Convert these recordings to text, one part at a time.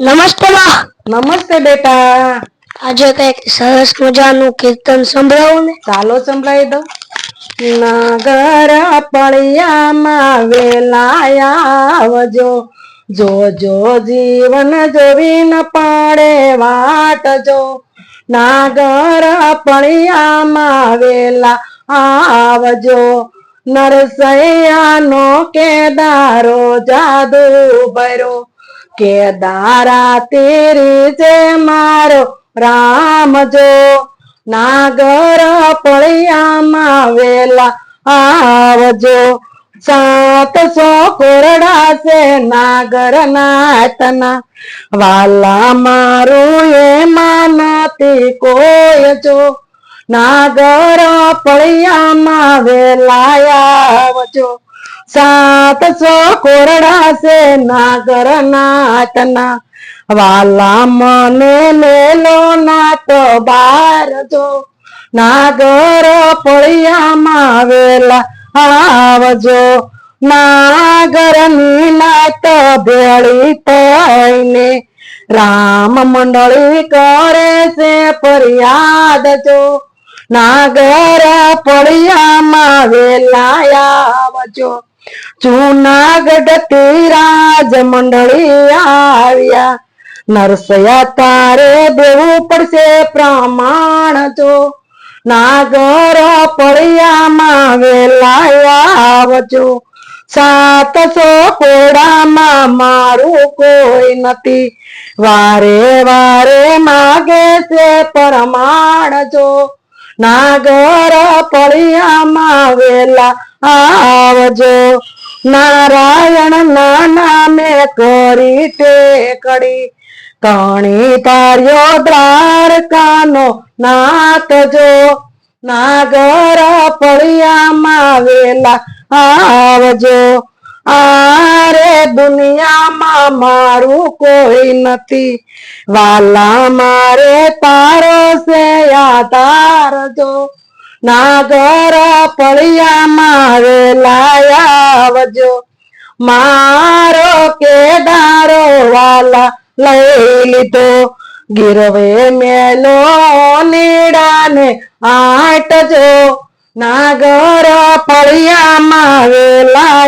નમસ્તે માં નમસ્તે બેટા. આજે કંઈક સરસ મજાનું કીર્તન સંભળાવો ને. ચાલો સંભળાવી દો. નગર પળિયામાં વેલાયાવજો જો જો જીવન જોવી ન પડે વાટ જો. નાગર પળિયામાં વેલા આવજો. નરસૈયાનો કેદારો જાદુ ભરો કેદારા તેરી જે મારો રામ જો. નાગર પળિયામાં વેલા આવજો. સાતસો કોરડા છે નાગર નાતના વાલા મારું એ માનતી કોઈ જો. નાગર પળિયામાં વેલા આવજો. સાતસો કોરડા છે નાગર નાતના વાલા મને લેલો નાત બાર જો. નાગર પળિયામાં વેલા આવજો. નાગરની નાત ભેળી થઈને રામ મંડળી કરે છે ફરિયાદ જો. નાગર પળિયામાં વેલા આવજો. જૂનાગઢ રાજ મંડળી આવ્યા. નરસયા તારે દેવું પડશે પ્રમાણ જો. નાગર પળિયામાં વેલા આવજો. સાતસો કોડામાં મારું કોઈ નથી. વારે વારે માગે છે પ્રમાણ જો. નાગર પડિયામાં વેલા આવજો. નારાયણ ના નામે કરી ટેકડી. કણી તાર્યો દ્વારકાનો નાથ જો. નાગર પળિયામાં વેલા આવજો. આરે દુનિયામાં મારું કોઈ નથી. વાલા મારે તારો સે યાદ જો નાગર પળિયામાં વેલા લાયાવજો મારો કેદારો વાલા લઈ લીધો. ગીરવે મેલો નીડાને આટજો. નાગર પળિયામાં વેલા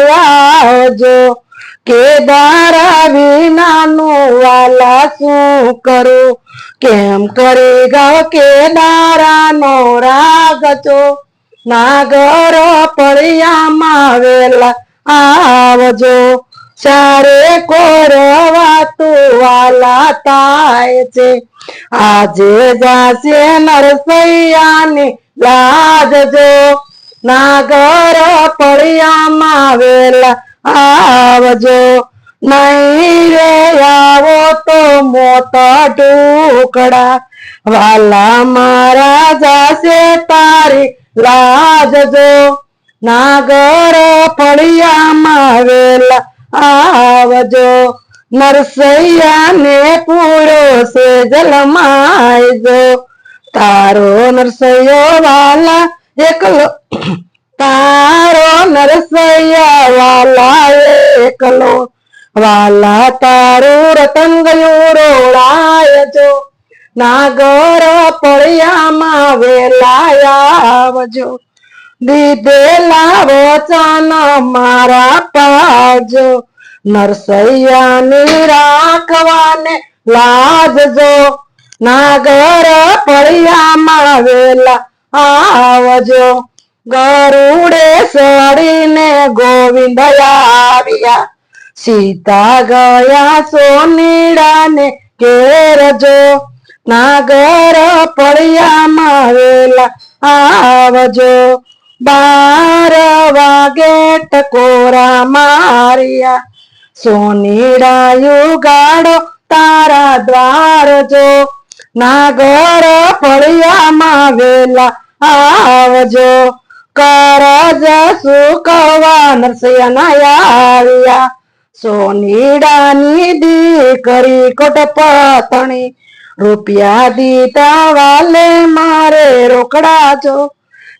આવજો કેદારા વિનાનું વાલા શું કરું? કેમ કરી ગયો કેદારાનો રાગ છો નાગર પળિયામાં વેલા આવજો. ચારે કોરવા તું વાલા થાય છે. આજે જાશે નરસૈયાની લાજજો નાગર પળિયામાં વેલા આવજો. નહીં રે આવો તો મોટા ટુકડા વાલા મારા જાશે તારી લાજ જો નાગર પળિયામાં વેલા આવજો. નરસૈયાને પૂરો છે જલમાયજો તારો નરસૈયો વાલા એકલો નરસૈયા વાલા એકલો. વાલા તારું રતન ગયું રોળાય નાગર પળિયામાં વેલા આવજો. દીધેલા વચન મારા પાજો. નરસૈયાની રાખવાને લાજજો. નાગર પળિયામાં વેલા આવજો. ગરુડે સડીને ગોવિંદ આવ્યા સીતા ગયા સોનીડાને કેરજો નાગર પળિયામાં વેલા આવજો. બાર વાગે ટકોરા માર્યા. સોનીડા યુગાડો તારા દ્વાર જો. નાગર ફળિયામાં વેલા આવજો. કરજ સુકવા નરસૈયા આવ્યા સોનીડાની દીકરી કોટ પતણી રૂપિયા દીતા વાલે મારે રોકડા જો.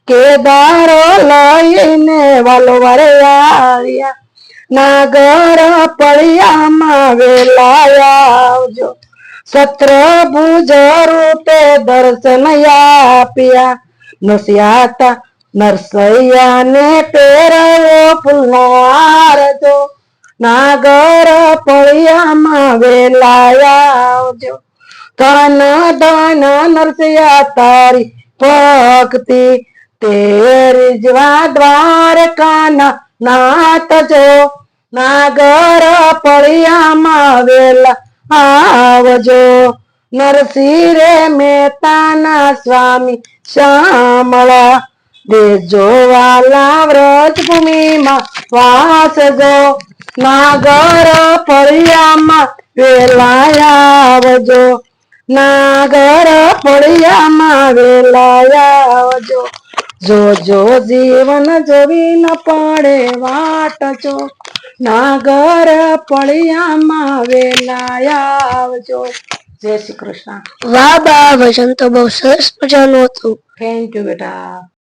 કેદારો લઈને વાલો વારે આવ્યા નાગર પળિયામાં વેલાયા આવજો. સત્ર ભુજ રૂપે દર્શન આપ્યા. નસ્યાતા નરસૈયા તેરવો ફૂલનો હાર જો. નાગર પળિયામાં વેલાયા આવજો. ધન ધન નરસૈયા તારી ભક્તિ. તેરી જવા દ્વારકાના નાથજો નાગર પળિયામાં વેલા આવજો. નરસિંહ રે મહેતાના સ્વામી શ્યામળા દેજો વાલા વ્રજ ભૂમિમાં વાસજો નાગર ફળિયામાં વેલાયાવજો નાગર ફળિયામાં વેલાયાવજો જો જીવન જોવી ન પડે વાટ જો નાગર ફળિયામાં વેલાયાવજો જય શ્રી કૃષ્ણ વાહ બા ભજન તો બહુ સરસ મજાનું હતું થેન્ક યુ બેટા